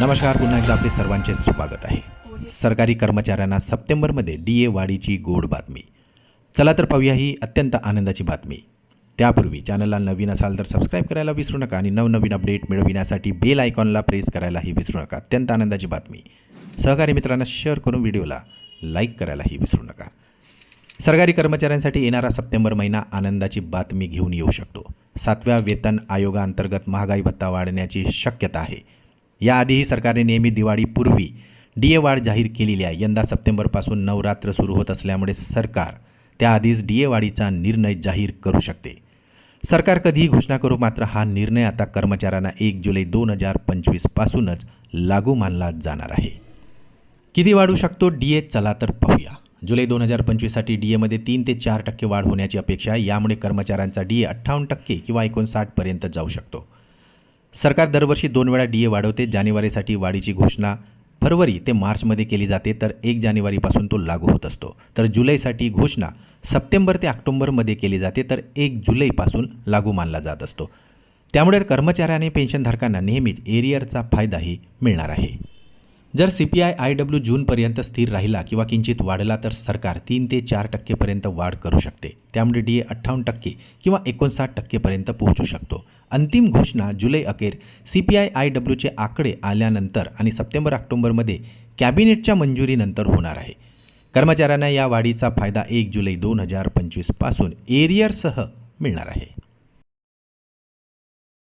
नमस्कार पुन्हा एकदा आपले सर्वांचे स्वागत आहे. सरकारी कर्मचाऱ्यांना सप्टेंबरमध्ये डी ए वाढीची गोड बातमी. चला तर पाहूया ही अत्यंत आनंदाची बातमी. त्यापूर्वी चॅनलला नवीन असाल तर सबस्क्राईब करायला विसरू नका आणि नवनवीन अपडेट मिळविण्यासाठी बेल आयकॉनला प्रेस करायलाही विसरू नका. अत्यंत आनंदाची बातमी. सहकारी मित्रांना शेअर करून व्हिडिओला लाईक करायलाही विसरू नका. सरकारी कर्मचाऱ्यांसाठी येणारा सप्टेंबर महिना आनंदाची बातमी घेऊन येऊ शकतो. सातव्या वेतन आयोगाअंतर्गत महागाई भत्ता वाढण्याची शक्यता आहे. याआधीही सरकारने नेहमी दिवाळीपूर्वी डी ए वाढ जाहीर केलेली आहे. यंदा सप्टेंबरपासून नवरात्र सुरू होत असल्यामुळे सरकार त्याआधीच डी ए वाढीचा निर्णय जाहीर करू शकते. सरकार कधीही घोषणा करू मात्र हा निर्णय आता कर्मचाऱ्यांना एक जुलै दोन हजार पंचवीसपासूनच लागू मानला जाणार आहे. किती वाढू शकतो डी ए चला तर पाहूया. जुलै दोन हजार पंचवीससाठी डी एमध्ये तीन ते चार टक्के वाढ होण्याची अपेक्षा आहे. यामुळे कर्मचाऱ्यांचा डी ए अठ्ठावन्न टक्के किंवा एकोणसाठपर्यंत जाऊ शकतो. सरकार दरवर्षी दोन वेळा डी ए वाढवते. जानेवारीसाठी वाढीची घोषणा. फरवरी ते मार्चमध्ये केली जाते तर एक जानेवारीपासून तो लागू होत असतो. तर जुलैसाठी घोषणा. सप्टेंबर ते ऑक्टोंबरमध्ये केली जाते तर एक जुलैपासून लागू मानला जात असतो. त्यामुळे कर्मचाऱ्याने पेन्शनधारकांना नेहमीच एरियरचा फायदाही मिळणार आहे. जर C P I I W जूनपर्यंत स्थिर राहिला किंवा किंचित वाढला तर सरकार तीन ते चार टक्केपर्यंत वाढ करू शकते. त्यामुळे डी ए अठ्ठावन्न टक्के किंवा एकोणसाठ टक्केपर्यंत पोहोचू शकतो. अंतिम घोषणा जुलै अखेर सी पी आय आय डब्ल्यूचे आकडे आल्यानंतर आणि सप्टेंबर ऑक्टोबरमध्ये कॅबिनेटच्या मंजुरीनंतर होणार आहे. कर्मचाऱ्यांना या वाढीचा फायदा एक जुलै दोन हजार पंचवीसपासून एरियरसह मिळणार आहे.